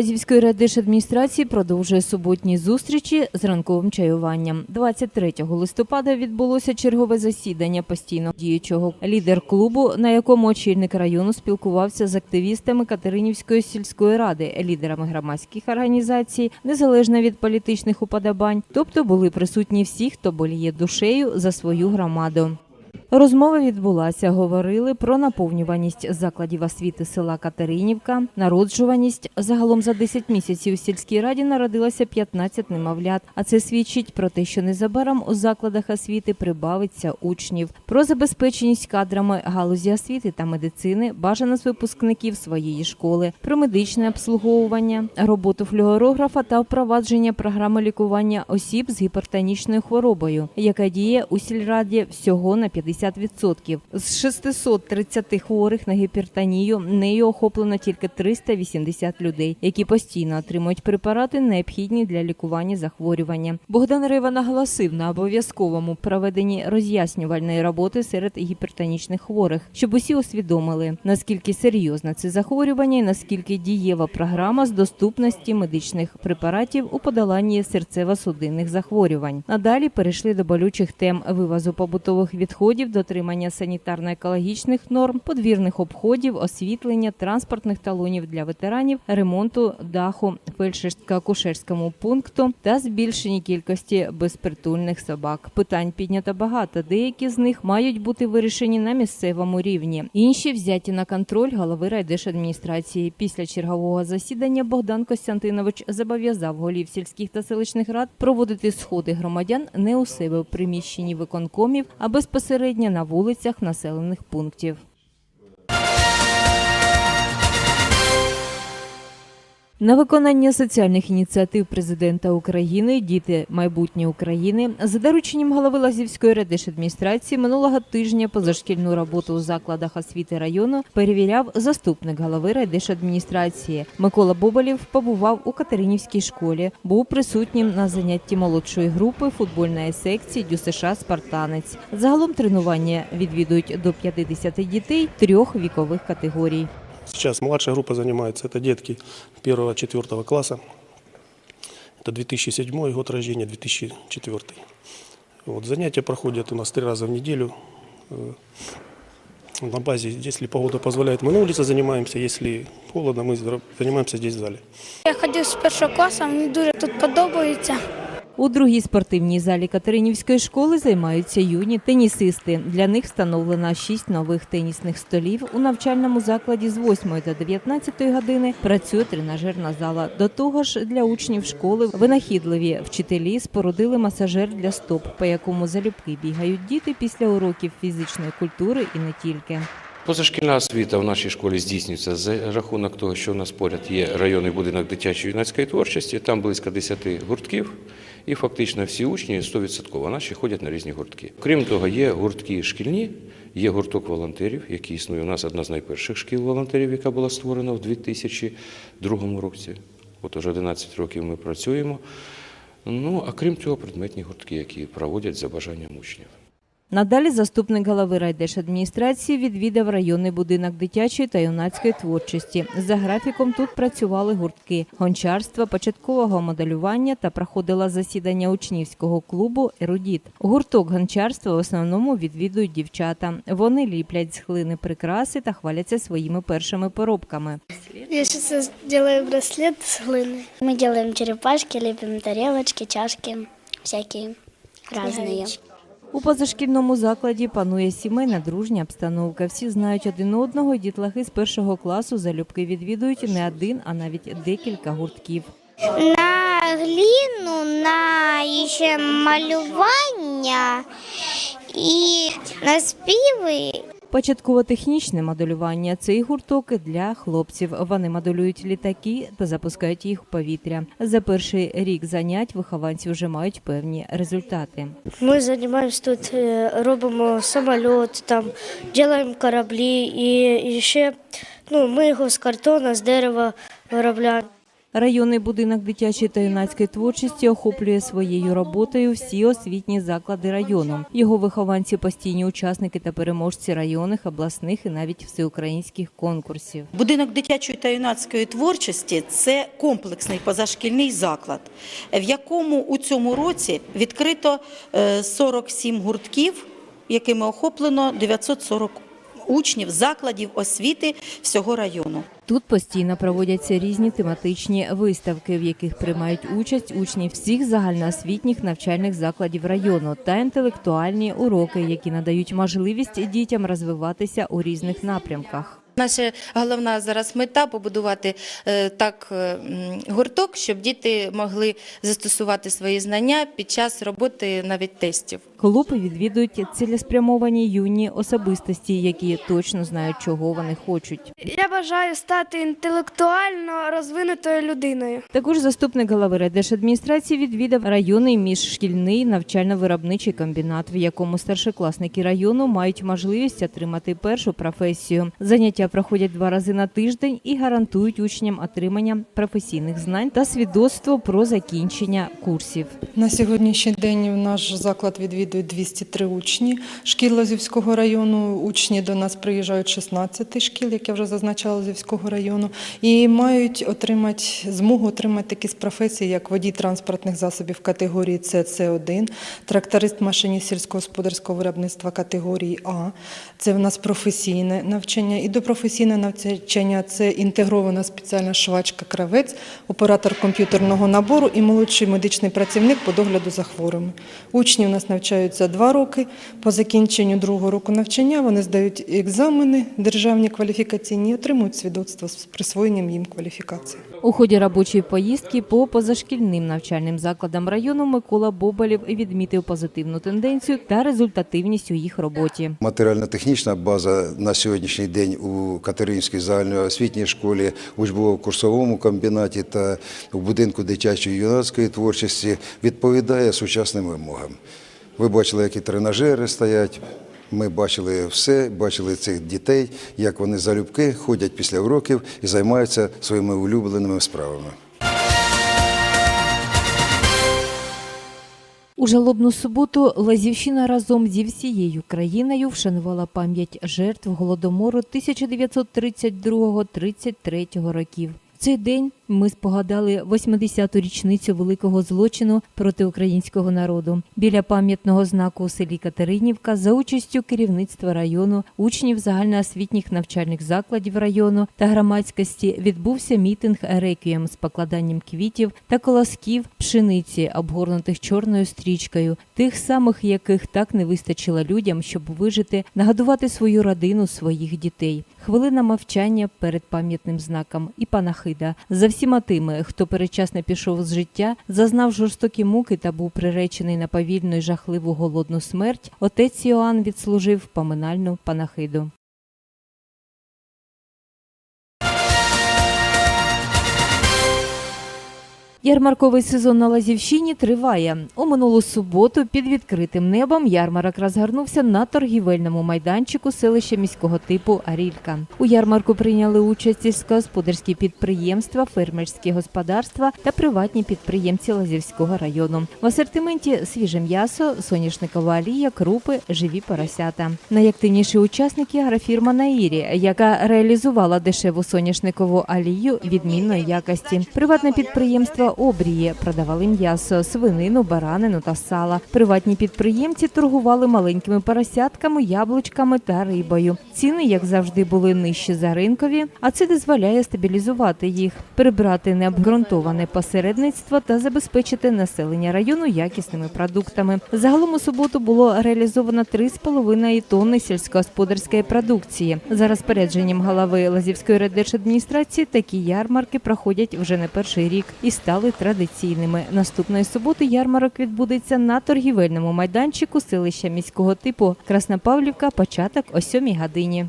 Голова Лазівської райдержадміністрації продовжує суботні зустрічі з ранковим чаюванням. 23 листопада відбулося чергове засідання постійно діючого лідер клубу, на якому очільник району спілкувався з активістами Катеринівської сільської ради, лідерами громадських організацій, незалежно від політичних уподобань, тобто були присутні всі, хто боліє душею за свою громаду. Розмова відбулася. Говорили про наповнюваність закладів освіти села Катеринівка, народжуваність. Загалом за 10 місяців у сільській раді народилося 15 немовлят. А це свідчить про те, що незабаром у закладах освіти прибавиться учнів. Про забезпеченість кадрами галузі освіти та медицини, бажано з випускників своєї школи, про медичне обслуговування, роботу флюорографа та впровадження програми лікування осіб з гіпертонічною хворобою, яка діє у сільраді всього на 50%. З 630 хворих на гіпертонію нею охоплено тільки 380 людей, які постійно отримують препарати, необхідні для лікування захворювання. Богдан Рива наголосив на обов'язковому проведенні роз'яснювальної роботи серед гіпертонічних хворих, щоб усі усвідомили, наскільки серйозне це захворювання і наскільки дієва програма з доступності медичних препаратів у подоланні серцево-судинних захворювань. Надалі перейшли до болючих тем вивозу побутових відходів, дотримання санітарно-екологічних норм, подвірних обходів, освітлення, транспортних талонів для ветеранів, ремонту даху фельдшерсько-акушерському пункту та збільшенні кількості безпритульних собак. Питань піднято багато. Деякі з них мають бути вирішені на місцевому рівні. Інші взяті на контроль голови райдержадміністрації. Після чергового засідання Богдан Костянтинович зобов'язав голів сільських та селищних рад проводити сходи громадян не у себе в приміщенні виконкомів, а безпосередньо на вулицях населених пунктів. На виконання соціальних ініціатив президента України Діти майбутнє України за дорученням голови Лазівської райдержадміністрації минулого тижня позашкільну роботу у закладах освіти району перевіряв заступник голови райдержадміністрації. Микола Боболєв побував у Катеринівській школі, був присутнім на занятті молодшої групи футбольної секції ДЮСШ Спартанець. Загалом тренування відвідують до 50 дітей трьох вікових категорій. Сейчас младшая группа занимается, это детки 1-4 класса. Это 2007 год рождения, 2004. Вот, занятия проходят у нас три раза в неделю. Э, На базе, если погода позволяет, мы на улице занимаемся, если холодно, мы зра- занимаемся здесь в зале. Я ходив з першого класу, мені дуже тут подобається. У другій спортивній залі Катеринівської школи займаються юні тенісисти. Для них встановлено шість нових тенісних столів. У навчальному закладі з 8 до 19 години працює тренажерна зала. До того ж, для учнів школи винахідливі вчителі спорудили масажер для стоп, по якому залюбки бігають діти після уроків фізичної культури і не тільки. Позашкільна освіта в нашій школі здійснюється за рахунок того, що у нас поряд є районний будинок дитячої юнацької творчості, там близько 10 гуртків, і фактично всі учні 100% наші ходять на різні гуртки. Крім того, є гуртки шкільні, є гурток волонтерів, який існує. У нас одна з найперших шкіл волонтерів, яка була створена в 2002 році. От уже 11 років ми працюємо. Ну, а крім цього, предметні гуртки, які проводять за бажанням учнів. Надалі заступник голови райдержадміністрації відвідав районний будинок дитячої та юнацької творчості. За графіком тут працювали гуртки гончарства, початкового моделювання та проходило засідання учнівського клубу Ерудіт. Гурток гончарства в основному відвідують дівчата. Вони ліплять з глини прикраси та хваляться своїми першими поробками. Я сейчас делаю браслет с глины. Мы делаем черепашки, лепим тарелочки, чашки, всякие разные. У позашкільному закладі панує сімейна дружня обстановка. Всі знають один одного. і Дітлахи з першого класу залюбки відвідують не один, а навіть декілька гуртків. На гліну, на ще малювання і на співи. Початково-технічне моделювання цей гурток для хлопців. Вони моделюють літаки та запускають їх в повітря. За перший рік занять вихованці вже мають певні результати. Ми займаємось тут, е, робимо самоліт, там, робимо кораблі і, і ще ну, ми його з картона, з дерева виробляємо. Районний будинок дитячої та юнацької творчості охоплює своєю роботою всі освітні заклади району. Його вихованці постійні учасники та переможці районних, обласних і навіть всеукраїнських конкурсів. Будинок дитячої та юнацької творчості це комплексний позашкільний заклад, в якому у цьому році відкрито е, 47 гуртків, якими охоплено 940 учнів закладів освіти всього району. Тут постійно проводяться різні тематичні виставки, в яких приймають участь учні всіх загальноосвітніх навчальних закладів району та інтелектуальні уроки, які надають можливість дітям розвиватися у різних напрямках. Наша головна зараз мета побудувати е, так е, гурток, щоб діти могли застосувати свої знання під час роботи навіть тестів. Клуб відвідують цілеспрямовані юні особистості, які точно знають, чого вони хочуть. Я бажаю стати інтелектуально розвинутою людиною. Також заступник голови райдержадміністрації відвідав районний міжшкільний навчально-виробничий комбінат, в якому старшокласники району мають можливість отримати першу професію. Заняття проходять два рази на тиждень і гарантують учням отримання професійних знань та свідоцтво про закінчення курсів. На сьогоднішній день в наш заклад відвідують 203 учні шкіл Лозівського району. Учні до нас приїжджають з 16 шкіл, як я вже зазначала, Лозівського району, і мають отримати змогу отримати такі з професії, як водій транспортних засобів категорії С, С1, тракторист машині сільськогосподарського виробництва категорії А. Це в нас професійне навчання. І до професійне навчання це інтегрована спеціальна швачка кравець, оператор комп'ютерного набору і молодший медичний працівник по догляду за хворими. Учні у нас навчаються два роки. По закінченню другого року навчання вони здають екзамени державні кваліфікаційні і отримують свідоцтво з присвоєнням їм кваліфікації. У ході робочої поїздки по позашкільним навчальним закладам району Микола Бобалєв відмітив позитивну тенденцію та результативність у їх роботі. Матеріально-технічна база на сьогоднішній день у Катеринській загальноосвітній школі, учбово-курсовому комбінаті та у будинку дитячої юнацької творчості відповідає сучасним вимогам. Ви бачили, які тренажери стоять. Ми бачили все, бачили цих дітей, як вони залюбки ходять після уроків і займаються своїми улюбленими справами. У жалобну суботу Лазівщина разом зі всією країною вшанувала пам'ять жертв голодомору 1932-33 років. Цей день ми спогадали 80-ту річницю великого злочину проти українського народу. Біля пам'ятного знаку у селі Катеринівка за участю керівництва району, учнів загальноосвітніх навчальних закладів району та громадськості відбувся мітинг реквієм з покладанням квітів та колосків пшениці, обгорнутих чорною стрічкою, тих самих, яких так не вистачило людям, щоб вижити, нагодувати свою родину, своїх дітей. Хвилина мовчання перед пам'ятним знаком і панахида за всіма тими, хто передчасно пішов з життя, зазнав жорстокі муки та був приречений на повільну і жахливу голодну смерть. Отець Іоанн відслужив поминальну панахиду. Ярмарковий сезон на Лазівщині триває. У минулу суботу під відкритим небом ярмарок розгорнувся на торгівельному майданчику селища міського типу Арілька. У ярмарку прийняли участь сільськогосподарські підприємства, фермерські господарства та приватні підприємці Лазівського району. В асортименті свіже м'ясо, соняшникова олія, крупи, живі поросята. Найактивніші учасники агрофірма Наїрі, яка реалізувала дешеву соняшникову олію відмінної якості. Приватне підприємство Обріє продавали м'ясо, свинину, баранину та сала. Приватні підприємці торгували маленькими поросятками, яблучками та рибою. Ціни, як завжди, були нижчі за ринкові, а це дозволяє стабілізувати їх, прибрати необґрунтоване посередництво та забезпечити населення району якісними продуктами. Загалом у суботу було реалізовано 3,5 тонни сільськогосподарської продукції. За розпорядженням голови Лазівської райдержадміністрації такі ярмарки проходять вже не перший рік і стали традиційними. Наступної суботи ярмарок відбудеться на торгівельному майданчику селища міського типу Краснопавлівка. Початок о 7 годині.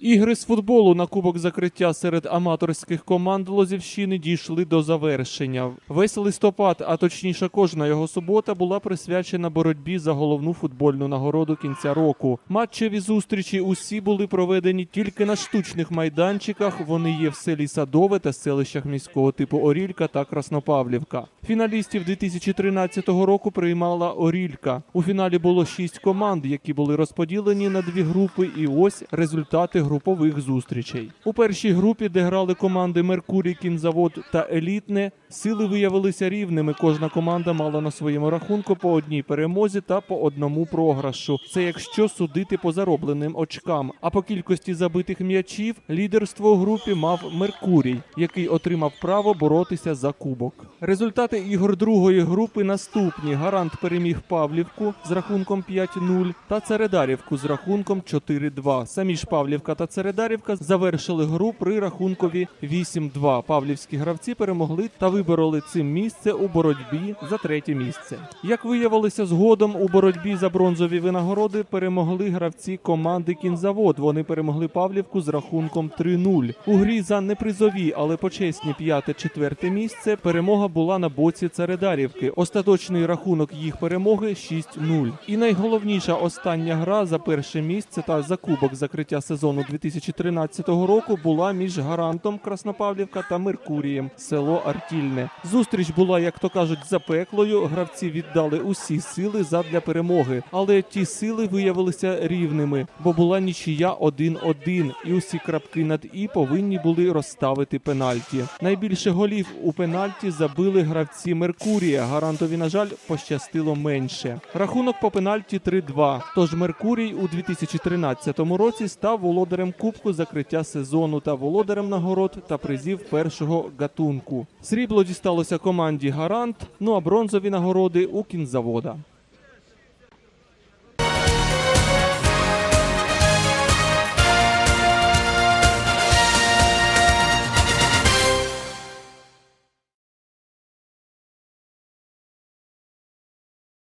Ігри з футболу на кубок закриття серед аматорських команд Лозівщини дійшли до завершення. Весь листопад, а точніше кожна його субота, була присвячена боротьбі за головну футбольну нагороду кінця року. Матчеві зустрічі усі були проведені тільки на штучних майданчиках. Вони є в селі Садове та селищах міського типу Орілька та Краснопавлівка. Фіналістів 2013 року приймала Орілька. У фіналі було шість команд, які були розподілені на дві групи. І ось результати групових зустрічей. У першій групі, де грали команди Меркурій, Кінзавод та Елітне, сили виявилися рівними. Кожна команда мала на своєму рахунку по одній перемозі та по одному програшу. Це якщо судити по заробленим очкам. А по кількості забитих м'ячів лідерство у групі мав Меркурій, який отримав право боротися за кубок. Результати ігор другої групи наступні: Гарант переміг Павлівку з рахунком 5-0 та Цередарівку з рахунком 4-2. Самі ж Павлівка та Цередарівка завершили гру при рахункові 8-2. Павлівські гравці перемогли та вибороли цим місце у боротьбі за третє місце. Як виявилося згодом у боротьбі за бронзові винагороди, перемогли гравці команди Кінзавод. Вони перемогли Павлівку з рахунком 3-0. У грі за непризові, але почесні п'яте-четверте місце перемога була на боці Царедарівки. Остаточний рахунок їх перемоги 6-0. І найголовніша остання гра за перше місце та за кубок закриття сезону 2013 року була між гарантом Краснопавлівка та Меркурієм, село Артільне. Зустріч була, як то кажуть, запеклою. Гравці віддали усі сили задля перемоги, але ті сили виявилися рівними, бо була нічия 1-1, і усі крапки над і повинні були розставити пенальті. Найбільше голів у пенальті забили гравці Меркурія. Гарантові, на жаль, пощастило менше. Рахунок по пенальті 3-2. Тож Меркурій у 2013 році став володарем кубку закриття сезону та володарем нагород та призів першого гатунку. Срібло дісталося команді Гарант. Ну а бронзові нагороди у кінзавода.